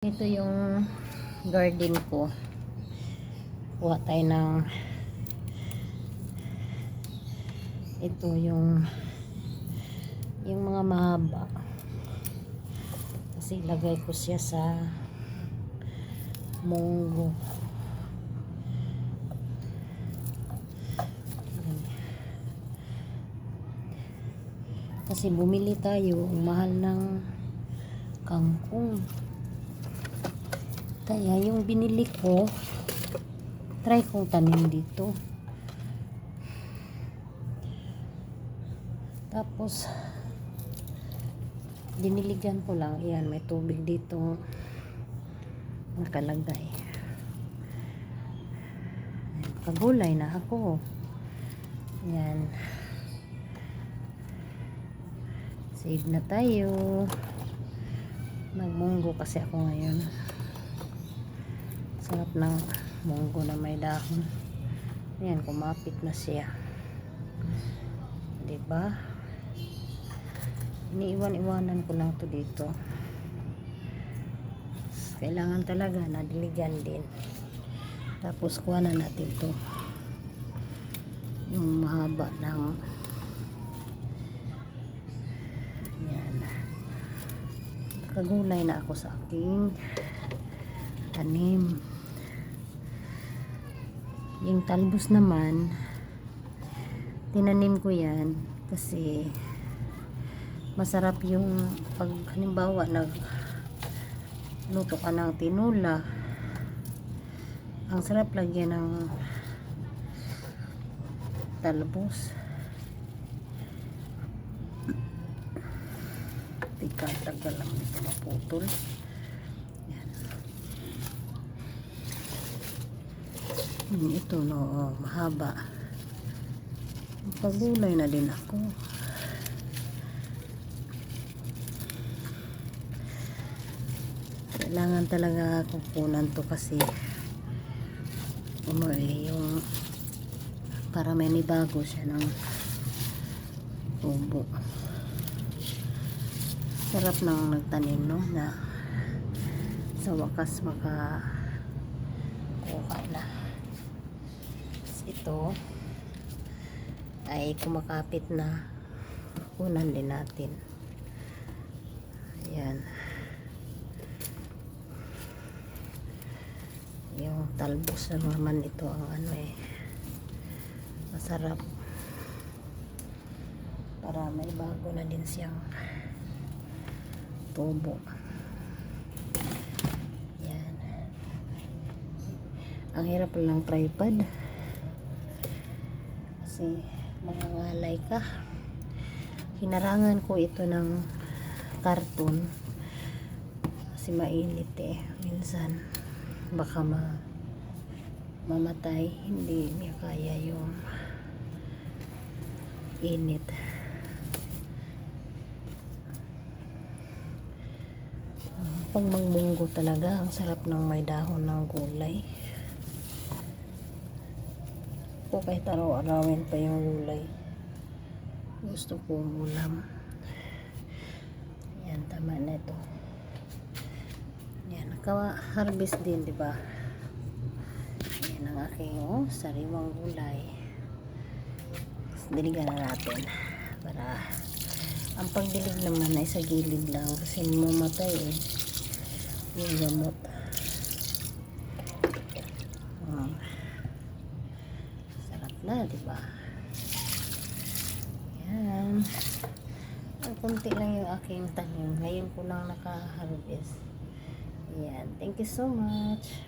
Ito yung garden ko. Kuha tayo ng ito yung yung mga mahaba. Kasi ilagay ko siya sa munggo. Kasi bumili tayo, mahal ng kangkong. Kaya yung binili ko, try kong tanim dito. Tapos, diniligan ko lang. Ayan, may tubig dito nakalagay. Ayan, Kagulay na ako. Ayan. Save na tayo. Nagmunggo kasi ako ngayon. Sarap ng munggo na may dahon. Ayan, kumapit na siya. ba? Iniiwan-iwanan ko lang to dito. Kailangan talaga na diligan din. Tapos kuha na natin to. Yung mahaba ng yan. Kagulay na ako sa aking tanim. Yung talbos naman, tinanim ko yan kasi masarap yung pag halimbawa nag luto ka ng tinula. Ang sarap lagyan ng talbos. Tika tagal lang dito maputol Hmm, ito no oh, mahaba. Pagulay na din ako. Kailangan talaga kukunan to kasi eh yung para may nibago siya ng tubo. Sarap nang nagtanim no na sa wakas maka kuha na Tapos ito ay kumakapit na kunan din natin. Ayan. Yung talbos na naman ito ang ano eh masarap. Para may bago na din siyang tubo. Yan ang hirap lang tripod kasi mangangalay ka. Hinarangan ko ito ng karton. Kasi mainit eh. Minsan baka ma mamatay. Hindi niya kaya yung init. Pag magbunggo talaga ang sarap ng may dahon ng gulay ko kahit araw-arawin pa yung gulay. Gusto ko ulam. Yan tama na ito. Yan naka-harvest din di ba? Yan ang aking oh, sariwang gulay. Diligan na natin para ang pagdilig naman ay sa gilid lang. Kasi mamatay eh. Yung gamot Hmm. sarap na di ba? Yan ang kunti lang yung aking tanim. Ngayon ko lang naka-harvest. Yan thank you so much